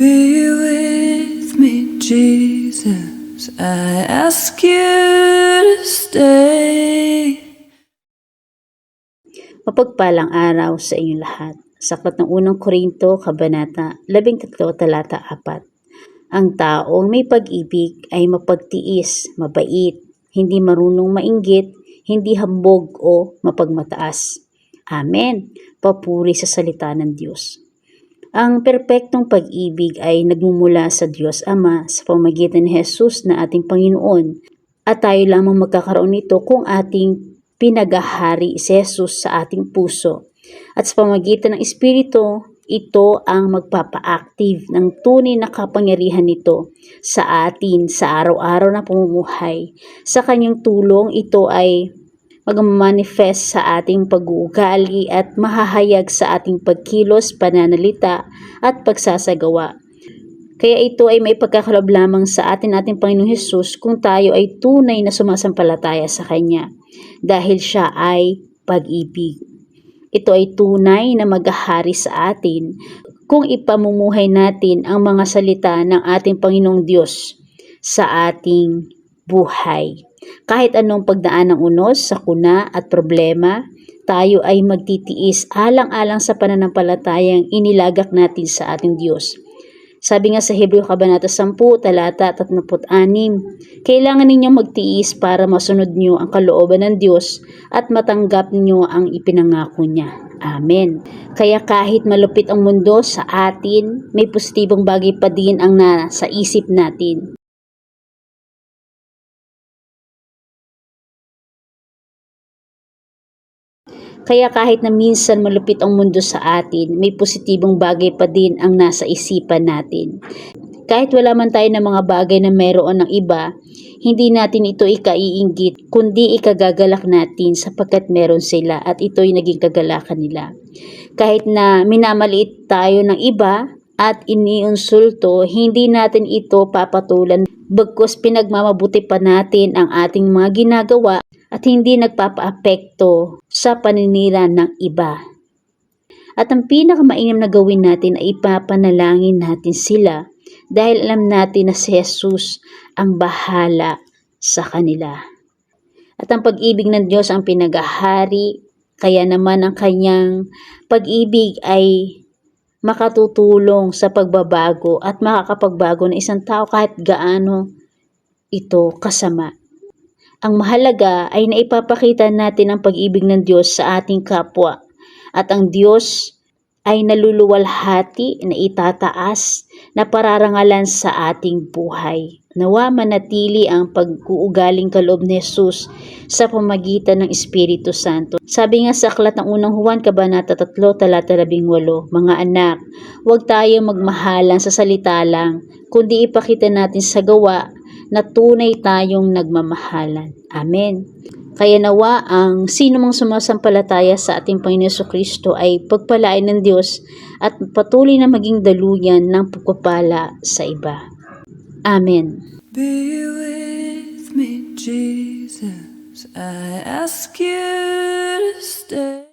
Be with me, Jesus. I ask you to stay. Mapagpalang araw sa inyong lahat. Sa ng unang Korinto, Kabanata 13, talata 4. Ang taong may pag-ibig ay mapagtiis, mabait, hindi marunong mainggit, hindi hambog o mapagmataas. Amen. Papuri sa salita ng Diyos. Ang perpektong pag-ibig ay nagmumula sa Diyos Ama sa pamagitan ni Jesus na ating Panginoon at tayo lamang magkakaroon nito kung ating pinagahari si Jesus sa ating puso. At sa pamagitan ng Espiritu, ito ang magpapa-active ng tunay na kapangyarihan nito sa atin sa araw-araw na pamumuhay. Sa kanyang tulong, ito ay magmanifest sa ating pag-uugali at mahahayag sa ating pagkilos, pananalita at pagsasagawa. Kaya ito ay may pagkakalob lamang sa atin ating Panginoong Hesus kung tayo ay tunay na sumasampalataya sa Kanya dahil siya ay pag-ibig. Ito ay tunay na maghahari sa atin kung ipamumuhay natin ang mga salita ng ating Panginoong Diyos sa ating buhay. Kahit anong pagdaan ng unos, sakuna at problema, tayo ay magtitiis alang-alang sa pananampalatayang inilagak natin sa ating Diyos. Sabi nga sa Hebreo Kabanata 10, talata 36, kailangan ninyong magtiis para masunod niyo ang kalooban ng Diyos at matanggap niyo ang ipinangako niya. Amen. Kaya kahit malupit ang mundo sa atin, may positibong bagay pa din ang nasa isip natin. Kaya kahit na minsan malupit ang mundo sa atin, may positibong bagay pa din ang nasa isipan natin. Kahit wala man tayo ng mga bagay na meron ng iba, hindi natin ito ikaiinggit, kundi ikagagalak natin sapagkat meron sila at ito'y naging kagalakan nila. Kahit na minamaliit tayo ng iba at iniinsulto, hindi natin ito papatulan bagkus pinagmamabuti pa natin ang ating mga ginagawa at hindi nagpapaapekto sa paninira ng iba. At ang pinakamainam na gawin natin ay ipapanalangin natin sila dahil alam natin na si Jesus ang bahala sa kanila. At ang pag-ibig ng Diyos ang pinagahari, kaya naman ang kanyang pag-ibig ay makatutulong sa pagbabago at makakapagbago ng isang tao kahit gaano ito kasama. Ang mahalaga ay naipapakita natin ang pag-ibig ng Diyos sa ating kapwa at ang Diyos ay naluluwalhati na itataas na pararangalan sa ating buhay. Nawa manatili ang pag-uugaling kaloob ni Jesus sa pamagitan ng Espiritu Santo. Sabi nga sa aklat ng unang Juan, Kabanata 3, talata 18, Mga anak, huwag tayo magmahalan sa salita lang, kundi ipakita natin sa gawa na tunay tayong nagmamahalan. Amen. Kaya nawa ang sino mang sumasampalataya sa ating Panginoon Kristo ay pagpalain ng Diyos at patuloy na maging daluyan ng pagpapala sa iba. Amen. Be with me, Jesus. I ask you to stay.